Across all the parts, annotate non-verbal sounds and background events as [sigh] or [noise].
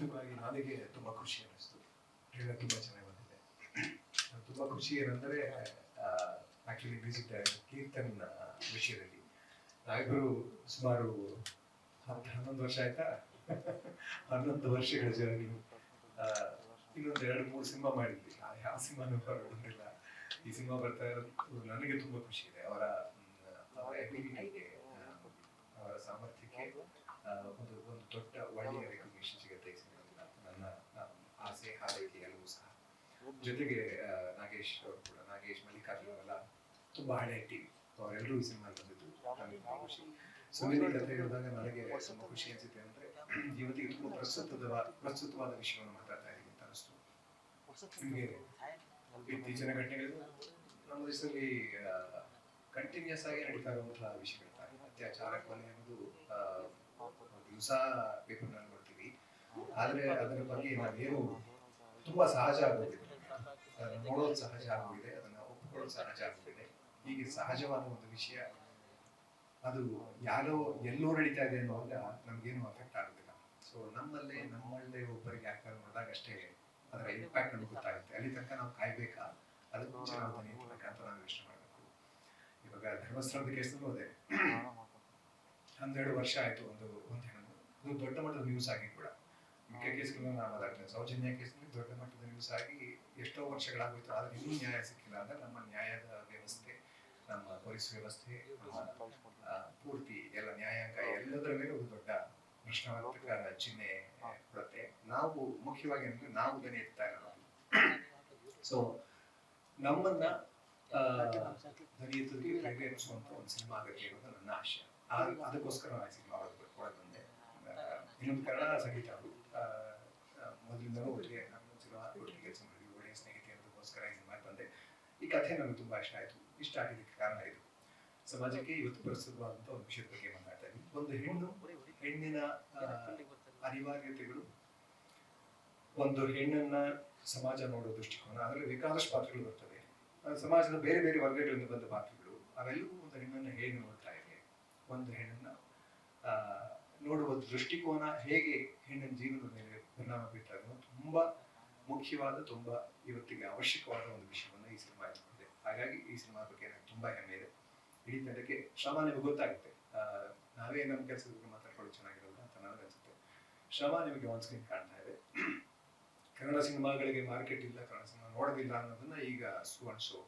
ವೈಯಕ್ತಿಕವಾಗಿ ನನಗೆ ತುಂಬಾ ಖುಷಿ ಅನ್ನಿಸ್ತು. ಟ್ರೇಲರ್ ತುಂಬಾ ಚೆನ್ನಾಗಿ ಬಂದಿದೆ ತುಂಬಾ ಖುಷಿ ಏನಂದ್ರೆ ಆಕ್ಚುಲಿ ಮ್ಯೂಸಿಕ್ ಡೈರೆಕ್ಟರ್ ಕೀರ್ತನ್ ವಿಷಯದಲ್ಲಿ. ನಾವಿಬ್ಬರು ಸುಮಾರು ಹತ್ತು ಹನ್ನೊಂದು ವರ್ಷ ಆಯ್ತಾ? ಹನ್ನೊಂದು ವರ್ಷಗಳ ಜರ್ನಿ. ಇನ್ನೊಂದು ಎರಡು ಮೂರು ಸಿನಿಮಾ ಮಾಡಿದ್ವಿ. ಯಾವ ಸಿನಿಮಾನು ಬರೋದಿಲ್ಲ. ಈ ಸಿನಿಮಾ ಬರ್ತಾ ಇರೋದು ನನಗೆ ತುಂಬಾ ಖುಷಿ ಇದೆ. ಅವರ ಅವರ ಆ, ಅವರ ಸಾಮರ್ಥ್ಯಕ್ಕೆ ಒಂದು ಒಂದು ದೊಡ್ಡ ಒಳ್ಳೆಯ ರೆಕಗ್ನಿಷನ್ ಸಿಗುತ್ತೆ ಈ ಸಿನಿಮಾದಿಂದ ನನ್ನ ಆ, ಆಸೆ ಹಾರೈಕೆ ಎಲ್ಲವೂ ಸಹ ಜೊತೆಗೆ ನಾಗೇಶ್ ಅವರು ಕೂಡ, ನಾಗೇಶ್ ಮಲ್ಲಿಕಾರ್ಜುನ್ ಅವರೆಲ್ಲ ತುಂಬಾ ಹಳೆ ಟೀಮ್ ಅವರೆಲ್ಲರೂ ಈ ಸಿನಿಮಾ ಬಂದಿದ್ದು ಖುಷಿ. ಸುನೀಲ್ ಕಥೆ ಹೇಳಿದಾಗ ನನಗೆ ತುಂಬಾ ಖುಷಿ ಅನಿಸುತ್ತೆ ಅಂದ್ರೆ, ಇವತ್ತಿಗೆ ತುಂಬಾ ಪ್ರಸ್ತುತದ, ಪ್ರಸ್ತುತವಾದ ವಿಷಯವನ್ನು ಮಾತಾಡ್ತಾ ಇದ್ದೀನಿ ಅಂತ ಅನಿಸ್ತು. ನಿಮಗೆ ಇತ್ತೀಚಿನ ಘಟನೆಗಳು, ನಮ್ಮ ದೇಶದಲ್ಲಿ ಕಂಟಿನ್ಯೂಸ್ ಆಗಿ ನಡೀತಾ ಇರುವಂತಹ ವಿಷಯಗಳು ಅತ್ಯಾಚಾರ, ಕೊಲೆ ಅನ್ನೋದು ದಿವಸ ಪೇಪರ್ನಲ್ಲಿ ನೋಡ್ತೀವಿ. ಆದ್ರೆ ಅದರ ಬಗ್ಗೆ ನಾವೇನು ತುಂಬಾ ಸಹಜ ಅದನ್ನ ನೋಡೋದು ಸಹಜ ಆಗಿದೆ ಅದನ್ನ ಒಪ್ಪಿಕೊಳ್ಳೋದು ಸಹಜ ಆಗಿದೆ ಹೀಗೆ ಸಹಜವಾದ ಒಂದು ವಿಷಯ ಅದು ಯಾರೋ ಎಲ್ಲೋ ನಡೀತಾ ಇದೆ ಅನ್ನೋವಾಗ ನಮ್ಗೇನು ಅಫೆಕ್ಟ್ ಆಗೋದಿಲ್ಲ. ಸೊ ನಮ್ಮಲ್ಲೇ ನಮ್ಮಲ್ಲೇ ಒಬ್ಬರಿಗೆ ಯಾಕಂದ್ರೆ ನೋಡಿದಾಗ ಅಷ್ಟೇ ಅದರ ಇಂಪ್ಯಾಕ್ಟ್ ನಮ್ಗೆ ಗೊತ್ತಾಗುತ್ತೆ. ಅಲ್ಲಿ ತನಕ ನಾವು ಕಾಯ್ಬೇಕಾ? ಅದಕ್ಕೆ ಮುಂಚೆ ನಾವು ಅದನ್ನ ಅಂತ ನಾವು ಯೋಚನೆ ಮಾಡಬೇಕು. ಇವಾಗ ಧರ್ಮಸ್ಥಳದ ಕೇಸ್ ಅದೇ. ಹನ್ನೆರಡು ವರ್ಷ ಆಯ್ತು ಒಂದು ಒಂದು ದೊಡ್ಡ ಮಟ್ಟದ ನ್ಯೂಸ್ ಆಗಿ ಕೂಡ. ಮಿಕ್ಕ ಕೇಸ್ಗಳನ್ನ ನಾವು ಮಾತಾಡ್ತೇವೆ ಸೌಜನ್ಯ ಕೇಸ್ನಲ್ಲಿ ದೊಡ್ಡ ಮಟ್ಟದ ನ್ಯೂಸ್ ಆಗಿ ಎಷ್ಟೋ ವರ್ಷಗಳಾಗೋಯ್ತು, ಆದರೆ ಇನ್ನೂ ನ್ಯಾಯ ಸಿಕ್ಕಿಲ್ಲ. ಅಂದ್ರೆ ನಮ್ಮ ನ್ಯಾಯದ ವ್ಯವಸ್ಥೆ, ನಮ್ಮ ಪೊಲೀಸ್ ವ್ಯವಸ್ಥೆ ಪೂರ್ತಿ ಎಲ್ಲ ನ್ಯಾಯಾಂಗ ಎಲ್ಲದರ ಮೇಲೆ ಒಂದು ದೊಡ್ಡ ಪ್ರಶ್ನಾರ್ಥಕ ಚಿಹ್ನೆ ಕೊಡುತ್ತೆ. ನಾವು ಮುಖ್ಯವಾಗಿ ಅಂದ್ರೆ ನಾವು ದನಿ ಎತ್ತಾ ಇರೋದು. ಸೊ ನಮ್ಮನ್ನ ದನಿ ಪ್ರೇರೇಪಿಸುವಂತ ಒಂದು ಸಿನಿಮಾ ಅನ್ನೋದು ನನ್ನ ಆಶಯ ಅದಕ್ಕೋಸ್ಕರ ನಾನು ಸಿನಿಮಾ ಒಳಗೆ ಬಂದೆ. ಇನ್ನೊಂದು ಕನ್ನಡ ಸಂಗೀತ ಅವರು ಮೊದಲಿಂದಲೂ ಒಟ್ಟಿಗೆ ನಾನು ಒಟ್ಟಿಗೆ ಕೆಲಸ ಮಾಡಿದ್ವಿ ಒಳ್ಳೆಯ ಸ್ನೇಹಿತೆ ಅನ್ನೋದಕ್ಕೋಸ್ಕರ ಈ ಸಿನಿಮಾಗೆ ಬಂದೆ ಈ ಕಥೆ ನನಗೆ ತುಂಬಾ ಇಷ್ಟ ಆಯಿತು. ಇಷ್ಟ ಆಗಿದ್ದಕ್ಕೆ ಕಾರಣ ಇದು. ಸಮಾಜಕ್ಕೆ ಇವತ್ತು ಪ್ರಸ್ತುತವಾದಂತ ಒಂದು ವಿಷಯದ ಬಗ್ಗೆ ಮಾತಾಡ್ತಾ ಒಂದು ಹೆಣ್ಣು ಹೆಣ್ಣಿನ ಅನಿವಾರ್ಯತೆಗಳು. ಒಂದು ಹೆಣ್ಣನ್ನ ಸಮಾಜ ನೋಡೋ ದೃಷ್ಟಿಕೋನ ಅದರಲ್ಲಿ ಬೇಕಾದಷ್ಟು ಪಾತ್ರಗಳು ಬರ್ತವೆ. ಸಮಾಜದ ಬೇರೆ ಬೇರೆ ವರ್ಗಗಳಿಂದ ಬಂದ ಪಾತ್ರಗಳು. ಅವೆಲ್ಲವೂ ಒಂದು ಹೆಣ್ಣನ್ನು ಹೇಗೆ ನೋಡ್ತಾ ಇದೆ? ಒಂದು ಹೆಣ್ಣನ್ನ ಆ, ನೋಡುವ ದೃಷ್ಟಿಕೋನ ಹೇಗೆ ಹೆಣ್ಣಿನ ಜೀವನದ ಮೇಲೆ ಪರಿಣಾಮ ಬೀರ್ತಾ ತುಂಬಾ ಮುಖ್ಯವಾದ, ತುಂಬಾ ಇವತ್ತಿಗೆ ಅವಶ್ಯಕವಾದ ಒಂದು ವಿಷಯವನ್ನ ಈ ಸಿನಿಮಾ ಇಟ್ಕೊಂಡಿದೆ ಹಾಗಾಗಿ ಈ ಸಿನಿಮಾ ಬಗ್ಗೆ ನನಗೆ ತುಂಬಾ ಹೆಮ್ಮೆ ಇದೆ. ಇಡೀ ತಂಡಕ್ಕೆ ಶ್ರಮ ನಿಮಗೆ ಗೊತ್ತಾಗುತ್ತೆ. ನಾವೇ ನಮ್ಮ ಕೆಲಸದ ಬಗ್ಗೆ ಮಾತಾಡ್ಕೊಳ್ಳೋದು ಚೆನ್ನಾಗಿರಲ್ಲ ಅಂತ ನನಗನ್ಸುತ್ತೆ ಶ್ರಮ ನಿಮಗೆ ಆನ್ ಸ್ಕ್ರೀನ್ ಕಾಣ್ತಾ ಇದೆ. ಕನ್ನಡ ಸಿನಿಮಾಗಳಿಗೆ ಮಾರ್ಕೆಟ್ ಇಲ್ಲ, ಕನ್ನಡ ಸಿನಿಮಾ ನೋಡೋದಿಲ್ಲ ಅನ್ನೋದನ್ನ ಈಗ ಸುವರ್ಣ ಶೋ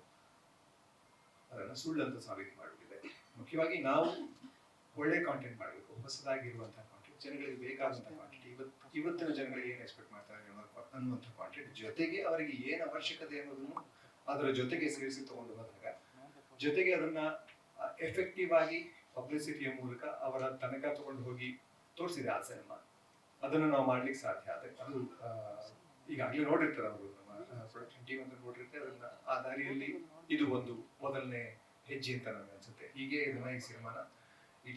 ಅದನ್ನ ಸುಳ್ಳು ಅಂತ ಸಾಬೀತು ಮಾಡಿಬಿಟ್ಟಿದೆ ಮುಖ್ಯವಾಗಿ ನಾವು ಒಳ್ಳೆ ಕಾಂಟೆಂಟ್ ಮಾಡಬೇಕು ಹೊಸದಾಗಿರುವಂತಹ ಕಾಂಟೆಂಟ್ ಜನಗಳಿಗೆ ಬೇಕಾದಂತಹ ಕಾಂಟೆಂಟ್ ಇವತ್ತು ಇವತ್ತಿನ ಜನಗಳಿಗೆ ಏನು ಎಕ್ಸ್ಪೆಕ್ಟ್ ಮಾಡ್ತಾರೆ ಅನ್ನೋ- ಅನ್ನುವಂಥ ಕಾಂಟೆಂಟ್ ಜೊತೆಗೆ ಅವರಿಗೆ ಏನು ಅವಶ್ಯಕತೆ ಅನ್ನೋದನ್ನು ಅದರ ಜೊತೆಗೆ ಸೇರಿಸಿ ತಗೊಂಡು ಬಂದಾಗ ಜೊತೆಗೆ ಅದನ್ನ ಎಫೆಕ್ಟಿವ್ ಆಗಿ ಪಬ್ಲಿಸಿಟಿಯ ಮೂಲಕ ಅವರ ತನಕ ತಗೊಂಡು ಹೋಗಿ ತೋರಿಸಿದೆ ಆ ಸಿನಿಮಾ ಅದನ್ನು ನಾವು ಮಾಡ್ಲಿಕ್ಕೆ ಸಾಧ್ಯ ಆದರೆ ಅದು ಈಗಾಗಲೇ ನೋಡಿರ್ತಾರೆ ಅವರು ನಮ್ಮ ಪ್ರೊಡಕ್ಷನ್ ಟೀಮ್ ಅಂತ ನೋಡಿರ್ತಾರೆ ಅದನ್ನ ಆ ದಾರಿಯಲ್ಲಿ ಇದು ಒಂದು ಮೊದಲನೇ ಹೆಜ್ಜೆ ಅಂತ ನನಗೆ ಅನ್ಸುತ್ತೆ. ಹೀಗೆ ಇದನ್ನ ಈ ಸಿನಿಮಾನ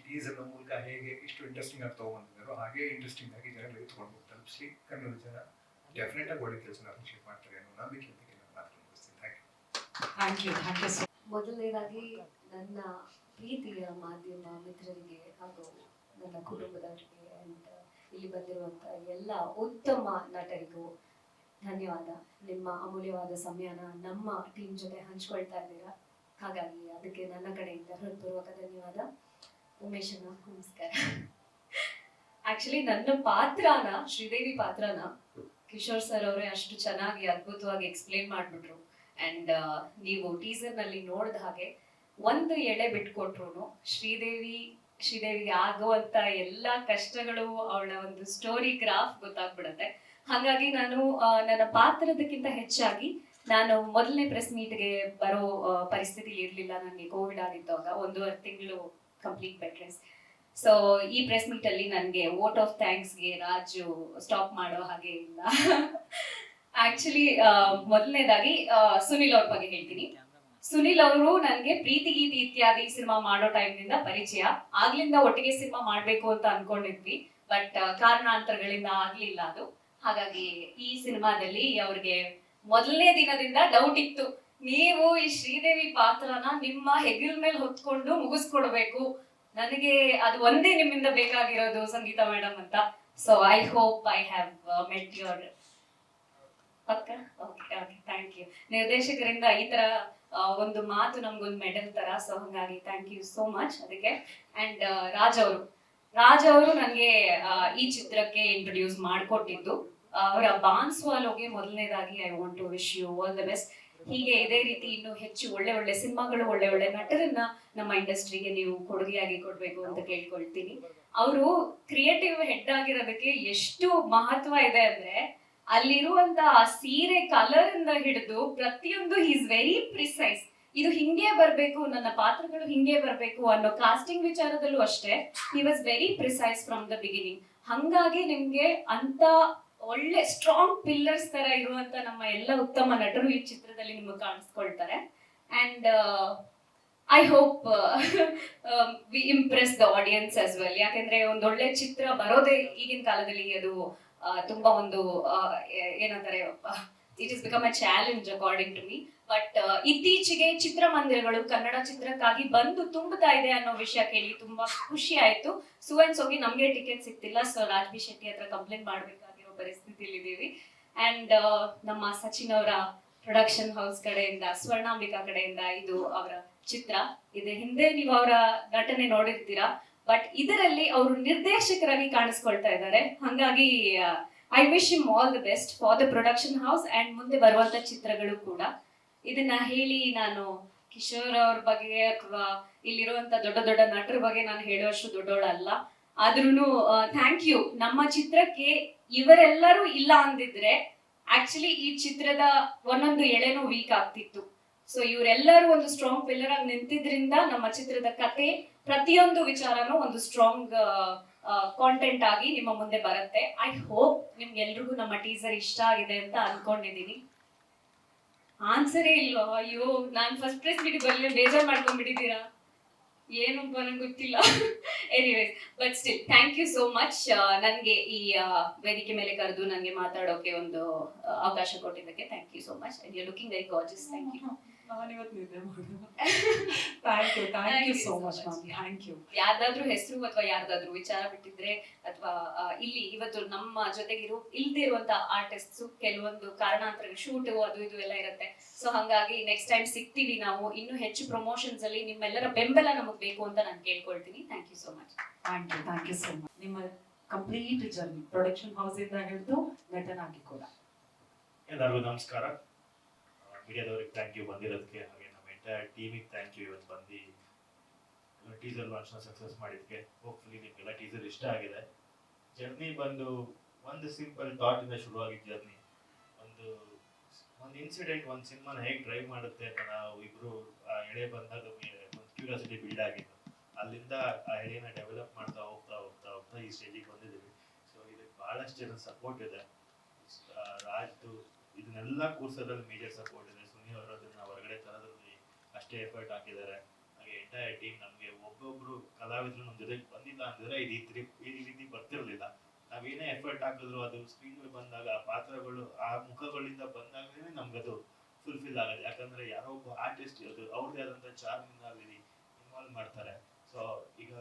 ಈ ಅನ್ನೋ ಮೂಲಕ ಹೇಗೆ ಇಷ್ಟು ಇಂಟ್ರೆಸ್ಟಿಂಗ್ ಆಗಿ ತಗೊಂಡ್ಬಂದಿದ್ದಾರೋ ಹಾಗೆ ಇಂಟ್ರೆಸ್ಟಿಂಗ್ ಆಗಿ ಜನಗಳಿಗೆ ತಗೊಂಡು ಹೋಗ್ತಾರೆ. ತಲುಪಿಸಿ ಕನ್ನಡ ಜನ ಡೆಫಿನೆಟ್ ಆಗಿ ಒಳ್ಳೆ ಕೆಲಸ ಅಪ್ರಿಷಿಯೇಟ್ ಮಾಡ್ತಾರೆ ಅನ್ನೋ ನಂಬಿಕೆ thank you thank you thank you so ಮೊದಲನೇದಾಗಿ ನನ್ನ ಪ್ರೀತಿಯ ಮಾಧ್ಯಮ ಮಿತ್ರರಿಗೆ ಹಾಗೂ ನನ್ನ ಕುಟುಂಬದವರಿಗೆ ಅಂಡ್ ಇಲ್ಲಿ ಬಂದಿರುವಂತ ಎಲ್ಲ ಉತ್ತಮ ನಟರಿಗೂ ಧನ್ಯವಾದ. ನಿಮ್ಮ ಅಮೂಲ್ಯವಾದ ಸಮಯನ ನಮ್ಮ ಟೀಮ್ ಜೊತೆ ಹಂಚ್ಕೊಳ್ತಾ ಇದ್ದೀರಾ? ಹಾಗಾಗಿ ಅದಕ್ಕೆ ನನ್ನ ಕಡೆಯಿಂದ ಹೃತ್ಪೂರ್ವಕ ಧನ್ಯವಾದ. ಉಮೇಶ್ ಅಣ್ಣ, ನಮಸ್ಕಾರ. ಆಕ್ಚುಲಿ ನನ್ನ ಪಾತ್ರನ, ಶ್ರೀದೇವಿ ಪಾತ್ರನ ಕಿಶೋರ್ ಸರ್ ಅವರೇ ಅಷ್ಟು ಚೆನ್ನಾಗಿ, ಅದ್ಭುತವಾಗಿ ಎಕ್ಸ್ಪ್ಲೇನ್ ಮಾಡ್ಬಿಟ್ರು. ಅಂಡ್ ನೀವು ಟೀಸರ್ನಲ್ಲಿ ನೋಡಿದ ಹಾಗೆ ಒಂದು ಎಳೆ ಬಿಟ್ಕೊಟ್ರು ಶ್ರೀದೇವಿ, ಶ್ರೀದೇವಿಗೆ ಆಗುವಂತ ಎಲ್ಲಾ ಕಷ್ಟಗಳು ಅವಳ ಒಂದು ಸ್ಟೋರಿ ಗ್ರಾಫ್ ಗೊತ್ತಾಗ್ಬಿಡತ್ತೆ. ಹಾಗಾಗಿ ನಾನು ನನ್ನ ಪಾತ್ರದಕ್ಕಿಂತ ಹೆಚ್ಚಾಗಿ ನಾನು ಮೊದಲನೇ ಪ್ರೆಸ್ ಮೀಟ್ಗೆ ಬರೋ ಪರಿಸ್ಥಿತಿ ಇರ್ಲಿಲ್ಲ. ನನಗೆ ಕೋವಿಡ್ ಆಗಿದ್ದಾಗ ಒಂದೂವರೆ ತಿಂಗಳು ಕಂಪ್ಲೀಟ್ ಬೆಟ್ರೆಸ್ ಸೊ ಈ ಪ್ರೆಸ್ ಮೀಟ್ ಅಲ್ಲಿ ನನಗೆ ವೋಟ್ ಆಫ್ ಥ್ಯಾಂಕ್ಸ್ಗೆ ರಾಜು ಸ್ಟಾಪ್ ಮಾಡೋ ಹಾಗೆ ಇಲ್ಲ. [laughs] ಆಕ್ಚುಲಿ ಮೊದಲನೇದಾಗಿ ಸುನಿಲ್ ಅವ್ರ ಬಗ್ಗೆ ಹೇಳ್ತೀನಿ. ಸುನಿಲ್ ಅವರು ನನಗೆ ಪ್ರೀತಿ, ಗೀತಿ ಇತ್ಯಾದಿ ಸಿನಿಮಾ ಮಾಡೋ ಟೈಮ್ನಿಂದ ಪರಿಚಯ. ಆಗ್ಲಿಂದ ಒಟ್ಟಿಗೆ ಸಿನಿಮಾ ಮಾಡಬೇಕು ಅಂತ ಅನ್ಕೊಂಡಿದ್ವಿ. ಬಟ್ ಕಾರಣಾಂತರಗಳಿಂದ ಆಗ್ಲಿಲ್ಲ ಅದು. ಹಾಗಾಗಿ ಈ ಸಿನಿಮಾದಲ್ಲಿ ಅವ್ರಿಗೆ ಮೊದಲನೇ ದಿನದಿಂದ ಡೌಟ್ ಇತ್ತು. ನೀವು ಈ ಶ್ರೀದೇವಿ ಪಾತ್ರನ ನಿಮ್ಮ ಹೆಗಲ್ ಮೇಲೆ ಹೊತ್ಕೊಂಡು ಮುಗಿಸ್ಕೊಡ್ಬೇಕು. ನನಗೆ ಅದು ಒಂದೇ ನಿಮ್ಮಿಂದ ಬೇಕಾಗಿರೋದು ಸಂಗೀತ ಮೇಡಮ್ ಅಂತ. So I hope I have met your ಪಕ್ಕ? ಓಕೆ ಓಕೆ ಥ್ಯಾಂಕ್ ಯು ನಿರ್ದೇಶಕರಿಂದ ಈ ತರ ಒಂದು ಮಾತು ನಮ್ಗೊಂದು ಮೆಡಲ್ ತರ. ಸೊ ಹಂಗಾಗಿ ಥ್ಯಾಂಕ್ ಯು ಸೋ ಮಚ್ ಅದಕ್ಕೆ. ಅಂಡ್ ರಾಜ್ ಅವರು. ರಾಜ್ ಅವರು ನನಗೆ ಈ ಚಿತ್ರಕ್ಕೆ ಇಂಟ್ರೊಡ್ಯೂಸ್ ಮಾಡಿಕೊಟ್ಟಿದ್ದು. ಅವರ ಬಾನ್ಸ್ವಾಲೋಗೆ ಮೊದಲನೇದಾಗಿ I want to wish you all the best ಹೀಗೆ ಇದೇ ರೀತಿ ಇನ್ನು ಹೆಚ್ಚು ಒಳ್ಳೆ ಒಳ್ಳೆ ಸಿನಿಮಾಗಳು ಒಳ್ಳೆ ಒಳ್ಳೆ ನಟರನ್ನ ನಮ್ಮ ಇಂಡಸ್ಟ್ರಿಗೆ ನೀವು ಕೊಡುಗೆಯಾಗಿ ಕೊಡ್ಬೇಕು ಅಂತ ಕೇಳ್ಕೊಳ್ತೀನಿ. ಅವರು ಕ್ರಿಯೇಟಿವ್ ಹೆಡ್ ಆಗಿರೋದಕ್ಕೆ ಎಷ್ಟು ಮಹತ್ವ ಇದೆ ಅಂದ್ರೆ ಅಲ್ಲಿರುವಂತ ಆ ಸೀರೆ ಕಲರಿಂದ ಹಿಡಿದು ಪ್ರತಿಯೊಂದು ಈಸ್ ವೆರಿ ಪ್ರಿಸೈಸ್ ಇದು ಹಿಂಗೆ ಬರಬೇಕು ನನ್ನ ಪಾತ್ರಗಳು ಹಿಂಗೆ ಬರಬೇಕು ಅನ್ನೋ ಕಾಸ್ಟಿಂಗ್ ವಿಚಾರದಲ್ಲೂ ಅಷ್ಟೇ he was very precise from the beginning ಹಂಗಾಗಿ ನಿಮ್ಗೆ ಅಂತ ಒಳ್ಳೆ ಸ್ಟ್ರಾಂಗ್ ಪಿಲ್ಲರ್ಸ್ ತರ ಇರುವಂತ ನಮ್ಮ ಎಲ್ಲ ಉತ್ತಮ ನಟರು ಈ ಚಿತ್ರದಲ್ಲಿ ನಿಮಗೆ ಕಾಣಿಸ್ಕೊಳ್ತಾರೆ. And I hope we impress the audience as well ಯಾಕೆಂದ್ರೆ ಒಂದೊಳ್ಳೆ ಚಿತ್ರ ಬರೋದೇ ಈಗಿನ ಕಾಲದಲ್ಲಿ ಅದು ತುಂಬಾ ಒಂದು ಏನಂತಾರೆ it is become a challenge according to me but ಇತ್ತೀಚೆಗೆ ಚಿತ್ರಮಂದಿರಗಳು ಕನ್ನಡ ಚಿತ್ರಕ್ಕಾಗಿ ಬಂದು ತುಂಬುತ್ತಾ ಇದೆ ಅನ್ನೋ ವಿಷಯ ಕೇಳಿ ತುಂಬಾ ಖುಷಿ ಆಯ್ತು. ಸುವನ್ ಸೋಗಿ ನಮ್ಗೆ ಟಿಕೆಟ್ ಸಿಕ್ತಿಲ್ಲ ಸೊ ರಾಜ್ ಬಿ ಶೆಟ್ಟಿ ಹತ್ರ ಕಂಪ್ಲೇಂಟ್ ಮಾಡ್ಬೇಕಾಗಿರೋ ಇದೀವಿ ಅಂಡ್ ನಮ್ಮ ಸಚಿನ್ ಅವರ ಪ್ರೊಡಕ್ಷನ್ ಹೌಸ್ ಕಡೆಯಿಂದ, ಸ್ವರ್ಣಾಂಬಿಕಾ ಕಡೆಯಿಂದ ಇದು ಅವರ ಚಿತ್ರ. ಇದು ಹಿಂದೆ ನೀವು ಅವರ ನಟನೆ ನೋಡಿರ್ತೀರಾ. ಬಟ್ ಇದರಲ್ಲಿ ಅವರು ನಿರ್ದೇಶಕರಾಗಿ ಕಾಣಿಸ್ಕೊಳ್ತಾ ಇದ್ದಾರೆ. ಹಂಗಾಗಿ I wish him all the best for the production house and ಮುಂದೆ ಬರುವಂತ ಚಿತ್ರಗಳು ಕೂಡ. ಇದನ್ನ ಹೇಳಿ ನಾನು ಕಿಶೋರ್ ಅವ್ರ ಬಗ್ಗೆ ಅಥವಾ ಇಲ್ಲಿರುವಂತ ದೊಡ್ಡ ದೊಡ್ಡ ನಟರ ಬಗ್ಗೆ ನಾನು ಹೇಳುವಷ್ಟು ದೊಡ್ಡವಳಲ್ಲ ಆದ್ರೂ ಥ್ಯಾಂಕ್ ಯು ನಮ್ಮ ಚಿತ್ರಕ್ಕೆ ಇವರೆಲ್ಲರೂ ಇಲ್ಲ ಅಂದಿದ್ರೆ ಆಕ್ಚುಲಿ ಈ ಚಿತ್ರದ ಒಂದೊಂದು ಎಳೆನೂ ವೀಕ್ ಆಗ್ತಿತ್ತು. ಸೊ ಇವರೆಲ್ಲರೂ ಒಂದು ಸ್ಟ್ರಾಂಗ್ ಪಿಲ್ಲರ್ ಆಗಿ ನಿಂತಿದ್ರಿಂದ ನಮ್ಮ ಚಿತ್ರದ ಕತೆ ಪ್ರತಿಯೊಂದು ವಿಚಾರನೂ ಒಂದು ಸ್ಟ್ರಾಂಗ್ ಕಾಂಟೆಂಟ್ ಆಗಿ ನಿಮ್ಮ ಮುಂದೆ ಬರುತ್ತೆ. ಐ ಹೋಪ್ ನಿಮ್ಗೆಲ್ರಿಗೂ ನಮ್ಮ ಟೀಸರ್ ಇಷ್ಟ ಆಗಿದೆ ಅಂತ ಅನ್ಕೊಂಡಿದೀನಿ. ಆನ್ಸರೇ ಇಲ್ವಾ? ಅಯ್ಯೋ, ನಾನ್ ಫಸ್ಟ್ ಪ್ರೈಸ್ ಬಿಟ್ಟು ಬರ್ಲಿ ಬೇಜಾರ್ ಮಾಡ್ಕೊಂಡ್ಬಿಟ್ಟಿದ್ದೀರಾ? ಏನಪ್ಪ ನಂಗೆ ಗೊತ್ತಿಲ್ಲ. Anyways but still thank you so much ನನಗೆ ಈ ವೇದಿಕೆ ಮೇಲೆ ಕರೆದು ನನಗೆ ಮಾತಾಡೋಕೆ ಒಂದು ಅವಕಾಶ ಕೊಟ್ಟಿದ್ದಕ್ಕೆ thank you so much you looking very gorgeous thank you ನಿದ್ದೆ ಮಾಡಿಲ್ಲ thank you thank you so much ma'am thank you ಯಾರ್ದಾದ್ರೂ ಹೆಸರು ಅಥವಾ ಯಾರ್ದಾದ್ರೂ ವಿಚಾರ ಬಿಟ್ಟಿದ್ರೆ ಅಥವಾ ಇಲ್ಲಿ ಇವತ್ತು ನಮ್ಮ ಜೊತೆಗಿರೋ ಇಲ್ದೇ ಇರುವಂತ ಆರ್ಟಿಸ್ಟ್ಸ್ ಕೆಲವೊಂದು ಕಾರಣಾಂತರ ಶೂಟ್ ಅದು ಇದು ಎಲ್ಲ ಇರುತ್ತೆ. ಸೊ ಹಂಗಾಗಿ ನೆಕ್ಸ್ಟ್ ಟೈಮ್ ಸಿಗ್ತೀವಿ ನಾವು. ಇನ್ನೂ ಹೆಚ್ಚು ಪ್ರಮೋಷನ್ಸ್ ಅಲ್ಲಿ ನಿಮ್ಮೆಲ್ಲರ ಬೆಂಬಲ ನಮಗ್ ಬೇಕು ಅಂತ ನಾನು ಕೇಳ್ಕೊಳ್ತೀನಿ. Thank you so much thank you thank you so much ನಿಮ್ಮ ಕಂಪ್ಲೀಟ್ ಜರ್ನಿ ಪ್ರೊಡಕ್ಷನ್ ಹೌಸ್ ಇಂದ ಹಿಡಿದು ನಟನಾಗಿ ಕೂಡ. ಎಲ್ಲರಿಗೂ ನಮಸ್ಕಾರ. ಮೀಡಿಯಾದವ್ರಿಗೆ ಥ್ಯಾಂಕ್ ಯು ಬಂದಿರೋದಕ್ಕೆ, ಹಾಗೆ ನಮ್ಮ ಎಂಟೈರ್ ಟೀಮಿಗೆ ಥ್ಯಾಂಕ್ ಯು ಇವತ್ತು ಬಂದು ಟೀಸರ್ ಲಾಂಚ್ನ ಸಕ್ಸಸ್ ಮಾಡಿದ್ದಕ್ಕೆ ಹೋಪ್ಫುಲಿ ನಿಮಗೆಲ್ಲ ಟೀಸರ್ ಇಷ್ಟ ಆಗಿದೆ. ಜರ್ನಿ ಬಂದು ಒಂದು ಸಿಂಪಲ್ ಥಾಟಿಂದ ಶುರುವಾಗಿದ್ದ ಜರ್ನಿ ಒಂದು ಒಂದು ಇನ್ಸಿಡೆಂಟ್ ಒಂದು ಸಿನಿಮಾನ ಹೇಗೆ ಡ್ರೈವ್ ಮಾಡುತ್ತೆ ಅಂತ ನಾವು ಇಬ್ರು, ಆ ಎಳೆ ಬಂದಾಗ ಒಂದು ಕ್ಯೂರಿಯಾಸಿಟಿ ಬಿಲ್ಡ್ ಆಗಿತ್ತು. ಅಲ್ಲಿಂದ ಆ ಎಳೆನ ಡೆವಲಪ್ ಮಾಡ್ತಾ ಹೋಗ್ತಾ ಹೋಗ್ತಾ ಹೋಗ್ತಾ ಈ ಸ್ಟೇಜಿಗೆ ಬಂದಿದ್ದೀವಿ. ಸೊ ಇದಕ್ಕೆ ಭಾಳಷ್ಟು ಜನ ಸಪೋರ್ಟ್ ಇದೆ. ರಾಜು ರಾಜ್ದು ಇದನ್ನೆಲ್ಲ ಕೂರ್ಸೋದ್ರಲ್ಲಿ ಮೇಜರ್ ಸಪೋರ್ಟ್ ಇದೆ. ಸುನಿ ಅವರು ಅದನ್ನ ಹೊರಗಡೆ ತರೋದ್ರಲ್ಲಿ ಅಷ್ಟೇ ಎಫರ್ಟ್ ಹಾಕಿದ್ದಾರೆ. ಹಾಗೆ ಎಂಟೈರ್ ಟೀಮ್ ನಮಗೆ ಒಬ್ಬೊಬ್ರು ಕಲಾವಿದರು ನಮ್ಮ ಜೊತೆಗೆ ಬಂದಿಲ್ಲ ಅಂದ್ರೆ ಇದು ಈ ಈ ರೀತಿ ಬರ್ತಿರ್ಲಿಲ್ಲ. ನಾವೇನೇ ಎಫರ್ಟ್ ಹಾಕಿದ್ರು ಅದು ಸ್ಕ್ರೀನ್ ಬಂದಾಗ, ಆ ಪಾತ್ರಗಳು, ಆ ಮುಖಗಳಿಂದ ಬಂದಾಗಲೇ ಅದು ಫುಲ್ಫಿಲ್ ಆಗುತ್ತೆ. ಯಾಕಂದ್ರೆ ಯಾರೋ ಒಬ್ಬ ಆರ್ಟಿಸ್ಟ್ ಅದು ಅವ್ರದೇ ಆದಂಥ ಚಾರ್ಮಿಂದ ಆಗಲಿ ಇನ್ವಾಲ್ವ್ ಮಾಡ್ತಾರೆ. ಸೊ ಈಗ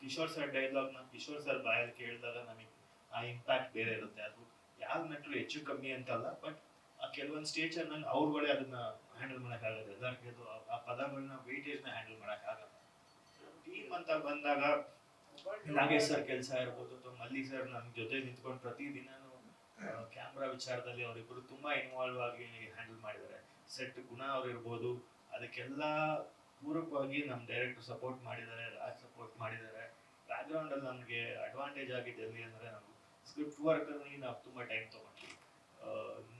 ಕಿಶೋರ್ ಸರ್ ಡೈಲಾಗ್ ಡೈಲಾಗ್ನ ಕಿಶೋರ್ ಸರ್ ಬಾಯಲ್ಲಿ ಕೇಳಿದಾಗ ನಮಗೆ ಆ ಇಂಪ್ಯಾಕ್ಟ್ ಬೇರೆ ಇರುತ್ತೆ. ಅದು ಯಾವ ನಟರು ಹೆಚ್ಚು ಕಮ್ಮಿ ಅಂತಲ್ಲ ಬಟ್ ಕೆಲವೊಂದು ಸ್ಟೇಜ್ ಅಲ್ಲಿ ಅವ್ರುಗಳೇ ಅದನ್ನ ಹ್ಯಾಂಡಲ್ ಮಾಡಕ್ ಆಗುತ್ತೆ ಅದು ಆ- ಪದಗಳನ್ನ ನ ಹ್ಯಾಂಡಲ್ ಮಾಡೋಕ್ಕಾಗಲ್ಲ ಟೀಮ್ ಅಂತ ಬಂದಾಗ ನಾಗೇಶ್ ಸರ್ ಕೆಲಸ ಇರ್ಬೋದು, ಅಥವಾ ಮಲ್ಲಿ ಸರ್ ನಮ್ ಜೊತೆ ನಿಂತ್ಕೊಂಡು ಪ್ರತಿದಿನನೂ ಕ್ಯಾಮ್ರಾ ವಿಚಾರದಲ್ಲಿ ಅವರಿಬ್ಬರು ತುಂಬಾ ಇನ್ವಾಲ್ವ್ ಆಗಿ ಹ್ಯಾಂಡಲ್ ಮಾಡಿದ್ದಾರೆ. ಸೆಟ್ ಗುಣ ಅವ್ರು ಇರ್ಬೋದು. ಅದಕ್ಕೆಲ್ಲ ಪೂರಕವಾಗಿ ನಮ್ಮ ಡೈರೆಕ್ಟರ್ ಸಪೋರ್ಟ್ ಮಾಡಿದ್ದಾರೆ, ರಾಜ್ ಸಪೋರ್ಟ್ ಮಾಡಿದ್ದಾರೆ. ಬ್ಯಾಕ್ಗ್ರೌಂಡ್ ಅಲ್ಲಿ ನಮಗೆ ಅಡ್ವಾಂಟೇಜ್ ಆಗಿದೆ ಅಂದರೆ ನಾವು ಸ್ಕ್ರಿಪ್ಟ್ ವರ್ಕ್ ಅಲ್ಲಿ ನಾವು ತುಂಬಾ ಟೈಮ್ ತಗೊಂಡ್ವಿ.